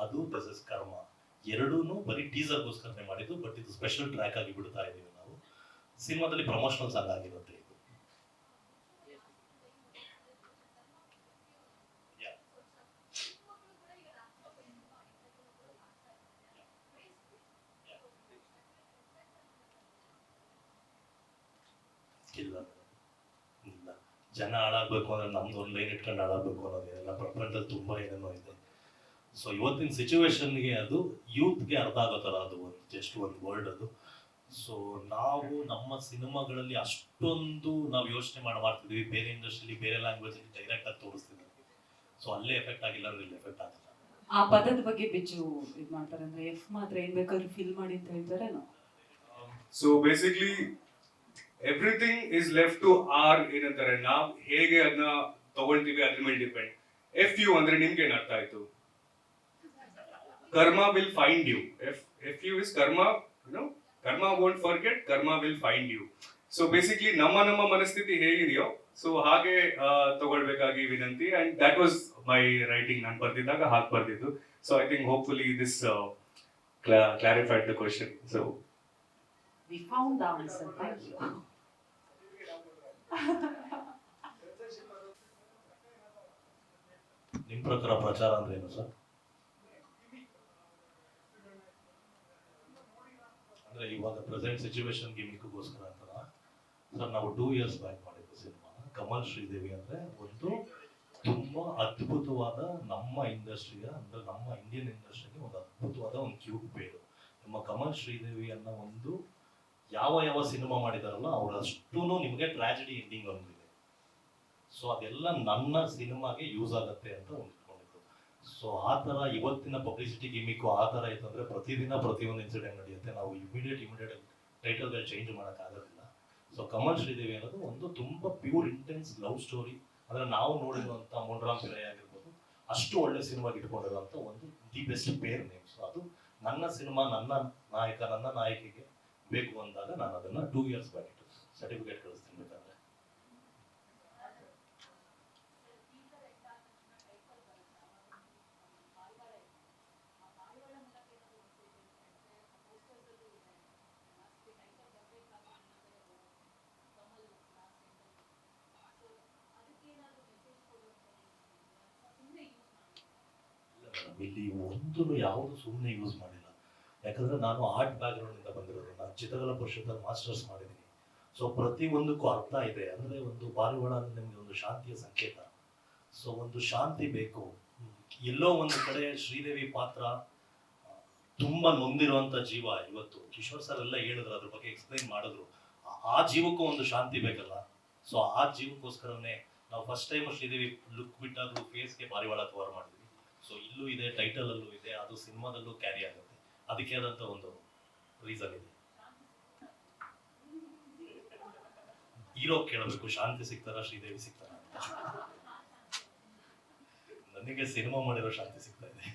ಅದು ಪ್ಲಸ್ ಕರ್ಮ. ಎರಡೂ ಬರೀ ಟೀಸರ್ಗೋಸ್ಕರನೇ ಮಾಡಿದ್ದು ಬಟ್ ಇದು ಸ್ಪೆಷಲ್ ಟ್ರ್ಯಾಕ್ ಆಗಿ ಬಿಡ್ತಾ ಇದೀವಿ ನಾವು. ಸಿನಿಮಾದಲ್ಲಿ ಪ್ರಮೋಷನಲ್ ಸಾಂಗ್ ಆಗಿರುತ್ತೆ ಇದು Yeah. ಇಲ್ಲ ಇಲ್ಲ ಜನ ಹಾಳಾಗ್ಬೇಕು ಅಂದ್ರೆ ನಮ್ದು ಒಂದು ಲೈನ್ ಇಟ್ಕೊಂಡು ಹಾಳಾಗ್ಬೇಕು ಅನ್ನೋದೇನಿಲ್ಲ ಪ್ರಪಂಚದಲ್ಲಿ ತುಂಬಾ ಏನೇನೋ ಇದೆ. ಸೊ ಇವತ್ತಿನ ಸಿಚುವೇಶನ್ಗೆ ಅದು ಯೂತ್ಗೆ ಅರ್ಥ ಆಗೋ ಥರ ಅದು ಒಂದು ಜಸ್ಟ್ ಒಂದು ವರ್ಡ್ ಅದು. ಸೊ ನಾವು ನಮ್ಮ ಸಿನಿಮಾಗಳಲ್ಲಿ ಅಷ್ಟೊಂದು ನಾವು ಯೋಚನೆ ಮಾಡಿ ಮಾಡ್ತಿದ್ವಿ. ಬೇರೆ ಇಂಡಸ್ಟ್ರಿಲಿ ಬೇರೆ ಲ್ಯಾಂಗ್ವೇಜ್ ಡೈರೆಕ್ಟ್ ಆಗಿ ತೋರಿಸ್ತಿದ್ವಿ ಸೊ ಅಲ್ಲೇ ಎಫೆಕ್ಟ್ ಆಗಿಲ್ಲ ಅಂದ್ರೆ ಇಲ್ಲಿ ಎಫೆಕ್ಟ್ ಆಗಿಲ್ಲ. ಆ ಪದದ ಬಗ್ಗೆ ಬಿಚ್ಚು ಇದು ಮಾಡ್ತಾರೆ ಅಂದ್ರೆ ಎಫ್ ಮಾತ್ರ ಏನ್ ಬೇಕಾದ್ರೂ ಫಿಲ್ ಮಾಡಿ ಅಂತ ಹೇಳ್ತಾರೆ so basically everything is left to our ಏನಂತಾರೆ, ನಾವ್ ಹೇಗೆ ಅದನ್ನ ತಗೊಳ್ತೀವಿ, ಅದ್ರ ಮೇಲೆ ಡಿಪೆಂಡ್ ಎಫ್ ಯು ಅಂದ್ರೆ ನಿಮ್ಗೆ ಏನ್ ಅರ್ಥ ಆಯ್ತು? Karma will find you if if you is karma no karma won't forget karma will find you so basically ನಮ್ಮ ನಮ್ಮ ಮನಸ್ಥಿತಿ ಹೇಗಿದೆಯೋ ಸೊ ಹಾಗೆ ತಗೊಳ್ಬೇಕಾಗಿ ವಿನಂತಿ. And that was my writing ನಾನು ಬರ್ದಿದ್ದಾಗ ಹಾಗೆ ಬರ್ದಿದ್ದು. So I think hopefully this clarified the question so We found the answer. Thank you ನಿಮ್ಮ ಪ್ರಕಾರ ಪ್ರಚಾರ ಅಂದ್ರೆ ಏನು ಸರ್? ಅಂದ್ರೆ ಇವಾಗ ಪ್ರೆಸೆಂಟ್ ಸಿಚುವೇಶನ್ ಗಿಮಿಕ್ಗೋಸ್ಕರ ಅಂತ ಸರ್, ನಾವು ಟೂ ಇಯರ್ಸ್ ಬ್ಯಾಕ್ ಮಾಡಿದ್ದು ಸಿನಿಮಾ, ಕಮಲ್ ಶ್ರೀದೇವಿ ಅಂದ್ರೆ ಒಂದು ತುಂಬಾ ಅದ್ಭುತವಾದ ನಮ್ಮ ಇಂಡಸ್ಟ್ರಿಯ ಅಂದ್ರೆ ನಮ್ಮ ಇಂಡಿಯನ್ ಇಂಡಸ್ಟ್ರಿಗೆ ಒಂದು ಅದ್ಭುತವಾದ ಒಂದು ಕ್ಯೂಟ್ ಪೇರು ನಮ್ಮ ಕಮಲ್ ಶ್ರೀದೇವಿ ಅನ್ನೋ ಒಂದು ಯಾವ ಯಾವ ಸಿನಿಮಾ ಮಾಡಿದಾರಲ್ಲ ಅವರಷ್ಟೂ ನಿಮಗೆ ಟ್ರಾಜಿಡಿ ಎಂಡಿಂಗ್ ಬಂದಿದೆ. ಸೊ ಅದೆಲ್ಲ ನನ್ನ ಸಿನಿಮಾಗೆ ಯೂಸ್ ಆಗುತ್ತೆ ಅಂತ ಅಂದ್ಕೊಂಡಿದ್ದು ಸೊ ಆ ಥರ ಇವತ್ತಿನ ಪಬ್ಲಿಸಿಟಿ ಗಿಮಿಕ್ಕು ಆ ಥರ ಇತ್ತು ಅಂದ್ರೆ ಪ್ರತಿದಿನ ಪ್ರತಿಯೊಂದು ಇನ್ಸಿಡೆಂಟ್ ನಡೆಯುತ್ತೆ. ನಾವು ಇಮಿಡಿಯೇಟ್ ಇಮಿಡಿಯೇಟ್ ಟೈಟಲ್ಗಳು ಚೇಂಜ್ ಮಾಡೋಕ್ಕಾಗೋದಿಲ್ಲ ಸೊ ಕಮಲ್ ಶ್ರೀದೇವಿ ಅನ್ನೋದು ಒಂದು ತುಂಬ ಪ್ಯೂರ್ ಇಂಟೆನ್ಸ್ ಲವ್ ಸ್ಟೋರಿ ಅಂದರೆ ನಾವು ನೋಡಿರುವಂಥ ಮೊಂಡ್ರಾಮ್ ಪಿರೈ ಆಗಿರ್ಬೋದು, ಅಷ್ಟು ಒಳ್ಳೆ ಸಿನಿಮಾಗೆ ಇಟ್ಕೊಂಡಿರುವಂಥ ಒಂದು the best pair name so ಅದು ನನ್ನ ಸಿನಿಮಾ, ನನ್ನ ನಾಯಕ, ನನ್ನ ನಾಯಕಿಗೆ ಬೇಕು ಅಂದಾಗ ನಾನು ಅದನ್ನ ಟೂ ಇಯರ್ಸ್ ಬ್ಯಾಕ್ ಸರ್ಟಿಫಿಕೇಟ್ ಕಳಿಸ್ತೀನಿ ಬೇಕಾದ್ರೆ. ಇಲ್ಲ ಒಂದು ಯಾವುದು ಸುಮ್ಮನೆ ಯೂಸ್ ಮಾಡಿಲ್ಲ. ಯಾಕಂದ್ರೆ ನಾನು ಆರ್ಟ್ ಬ್ಯಾಕ್ಗ್ರೌಂಡ್ ಇಂದ ಬಂದಿರೋದು ಚಿತ್ರಕಲಾ ಪರಿಷತ್ತಲ್ಲಿ ಮಾಸ್ಟರ್ಸ್ ಮಾಡಿದ್ದೀನಿ. ಸೊ ಪ್ರತಿ ಒಂದಕ್ಕೂ ಅರ್ಥ ಇದೆ. ಅಂದ್ರೆ ಒಂದು ಅಂದ್ರೆ ನಿಮ್ಗೆ ಒಂದು ಶಾಂತಿಯ ಸಂಕೇತ. ಸೊ ಒಂದು ಶಾಂತಿ ಬೇಕು. ಎಲ್ಲೋ ಒಂದು ಕಡೆ ಶ್ರೀದೇವಿ ಪಾತ್ರ ತುಂಬ ನೊಂದಿರುವಂಥ ಜೀವ ಇವತ್ತು. ಕಿಶೋರ್ ಸರ್ ಎಲ್ಲ ಹೇಳಿದ್ರು, ಅದ್ರ ಬಗ್ಗೆ ಎಕ್ಸ್ಪ್ಲೈನ್ ಮಾಡಿದ್ರು. ಆ- ಜೀವಕ್ಕೂ ಒಂದು ಶಾಂತಿ ಬೇಕಲ್ಲ? ಸೊ ಆ ಜೀವಕ್ಕೋಸ್ಕರನೇ ನಾವು ಫಸ್ಟ್ ಟೈಮ್ ಶ್ರೀದೇವಿ ಲುಕ್ ಬಿಟ್ಟಾಗ್ಲೂ ಫೇಸ್ಗೆ ಪಾರಿವಾಳ ಕವರ್ ಮಾಡಿದ್ವಿ. ಸೊ ಇಲ್ಲೂ ಇದೆ ಟೈಟಲ್ ಅಲ್ಲೂ ಇದೆ, ಅದು ಸಿನಿಮಾದಲ್ಲೂ ಕ್ಯಾರಿ ಆಗುತ್ತೆ. ಅದಕ್ಕೆ ಆದಂತ ಒಂದು ರೀಸನ್ ಇದೆ. ಹೀರೋ ಕೇಳಬೇಕು ಶಾಂತಿ ಸಿಗ್ತಾರ ಶ್ರೀದೇವಿ ಸಿಗ್ತಾರ. ನನಗೆ ಸಿನಿಮಾ ಮಾಡಿರೋ ಶಾಂತಿ ಸಿಗ್ತಾ ಇದೆ